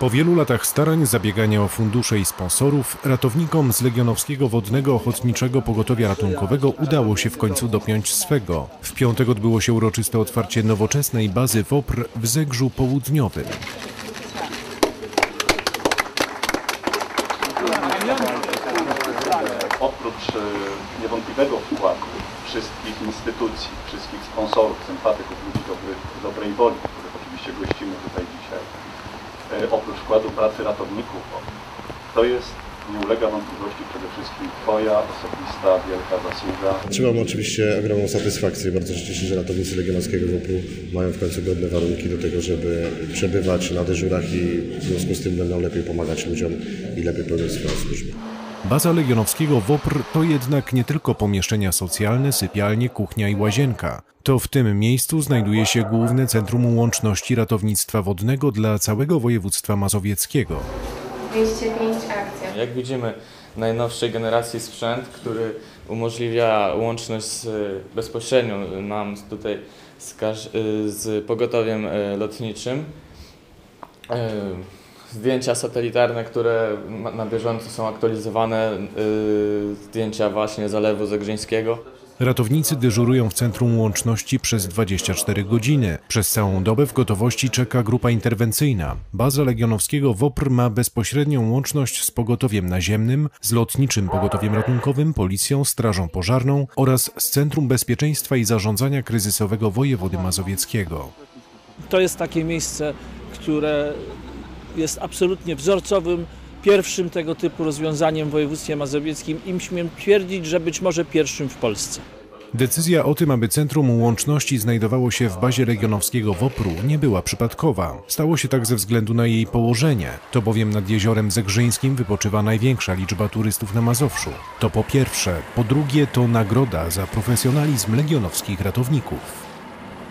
Po wielu latach starań, zabiegania o fundusze i sponsorów, ratownikom z Legionowskiego Wodnego Ochotniczego Pogotowia Ratunkowego udało się w końcu dopiąć swego. W piątek odbyło się uroczyste otwarcie nowoczesnej bazy WOPR w Zegrzu Południowym. oprócz e, niewątpliwego wkładu wszystkich instytucji, wszystkich sponsorów, sympatyków, ludzi dobrych, dobrej woli, których oczywiście gościmy tutaj dzisiaj, oprócz wkładu pracy ratowników, to jest, nie ulega wątpliwości, przede wszystkim Twoja osobista wielka zasługa. Trzymam oczywiście ogromną satysfakcję. Bardzo się cieszę, że ratownicy Legionowskiego WOPR-u mają w końcu godne warunki do tego, żeby przebywać na dyżurach i w związku z tym będą lepiej pomagać ludziom i lepiej pełnić swoją służbę. Baza Legionowskiego WOPR to jednak nie tylko pomieszczenia socjalne, sypialnie, kuchnia i łazienka. To w tym miejscu znajduje się główne centrum łączności ratownictwa wodnego dla całego województwa mazowieckiego. 205 akcja. Jak widzimy, najnowszej generacji sprzęt, który umożliwia łączność z, bezpośrednią nam tutaj z, y, z pogotowiem y, lotniczym. Zdjęcia satelitarne, które na bieżąco są aktualizowane, y, zdjęcia właśnie zalewu zegrzyńskiego. Ratownicy dyżurują w centrum łączności przez 24 godziny. Przez całą dobę w gotowości czeka grupa interwencyjna. Baza Legionowskiego WOPR ma bezpośrednią łączność z pogotowiem naziemnym, z lotniczym pogotowiem ratunkowym, policją, strażą pożarną oraz z Centrum Bezpieczeństwa i Zarządzania Kryzysowego Wojewody Mazowieckiego. To jest takie miejsce, które jest absolutnie wzorcowym, pierwszym tego typu rozwiązaniem w województwie mazowieckim i śmiem twierdzić, że być może pierwszym w Polsce. Decyzja o tym, aby Centrum Łączności znajdowało się w bazie regionowskiego WOPR-u nie była przypadkowa. Stało się tak ze względu na jej położenie. To bowiem nad jeziorem Zegrzyńskim wypoczywa największa liczba turystów na Mazowszu. To po pierwsze. Po drugie to nagroda za profesjonalizm legionowskich ratowników.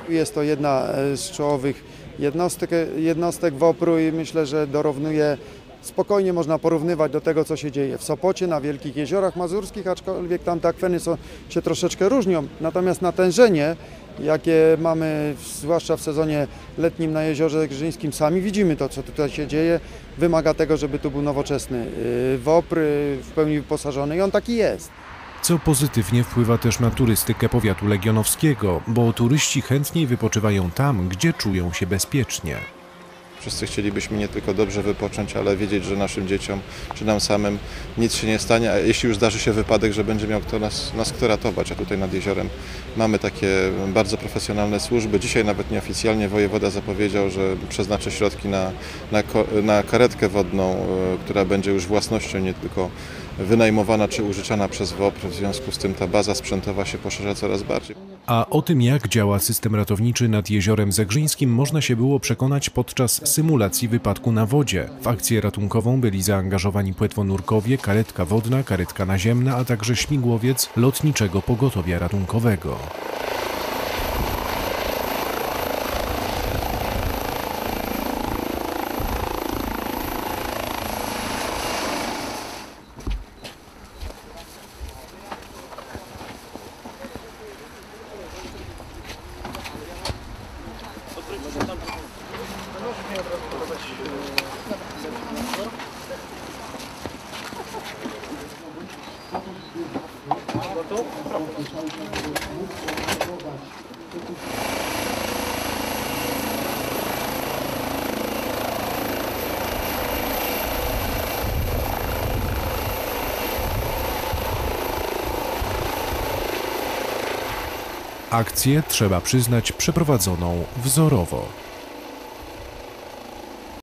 Jest to jedna e, z czołowych jednostek, jednostek WOPR-u i myślę, że dorównuje, spokojnie można porównywać do tego, co się dzieje w Sopocie, na Wielkich Jeziorach Mazurskich, aczkolwiek tam te akweny są, się troszeczkę różnią. Natomiast natężenie, jakie mamy, zwłaszcza w sezonie letnim na Jeziorze Grzyńskim, sami widzimy to, co tutaj się dzieje, wymaga tego, żeby tu był nowoczesny y, WOPR w pełni wyposażony i on taki jest. Co pozytywnie wpływa też na turystykę powiatu legionowskiego, bo turyści chętniej wypoczywają tam, gdzie czują się bezpiecznie. Wszyscy chcielibyśmy nie tylko dobrze wypocząć, ale wiedzieć, że naszym dzieciom czy nam samym nic się nie stanie, a jeśli już zdarzy się wypadek, że będzie miał kto nas, nas kto ratować. A tutaj nad jeziorem mamy takie bardzo profesjonalne służby. Dzisiaj nawet nieoficjalnie wojewoda zapowiedział, że przeznaczy środki na, na, na karetkę wodną, e, która będzie już własnością nie tylko wynajmowana czy użyczana przez WOPR. W związku z tym ta baza sprzętowa się poszerza coraz bardziej. A o tym, jak działa system ratowniczy nad jeziorem Zegrzyńskim, można się było przekonać podczas symulacji wypadku na wodzie. W akcję ratunkową byli zaangażowani płetwonurkowie, karetka wodna, karetka naziemna, a także śmigłowiec lotniczego pogotowia ratunkowego. Akcję, trzeba przyznać, przeprowadzoną wzorowo.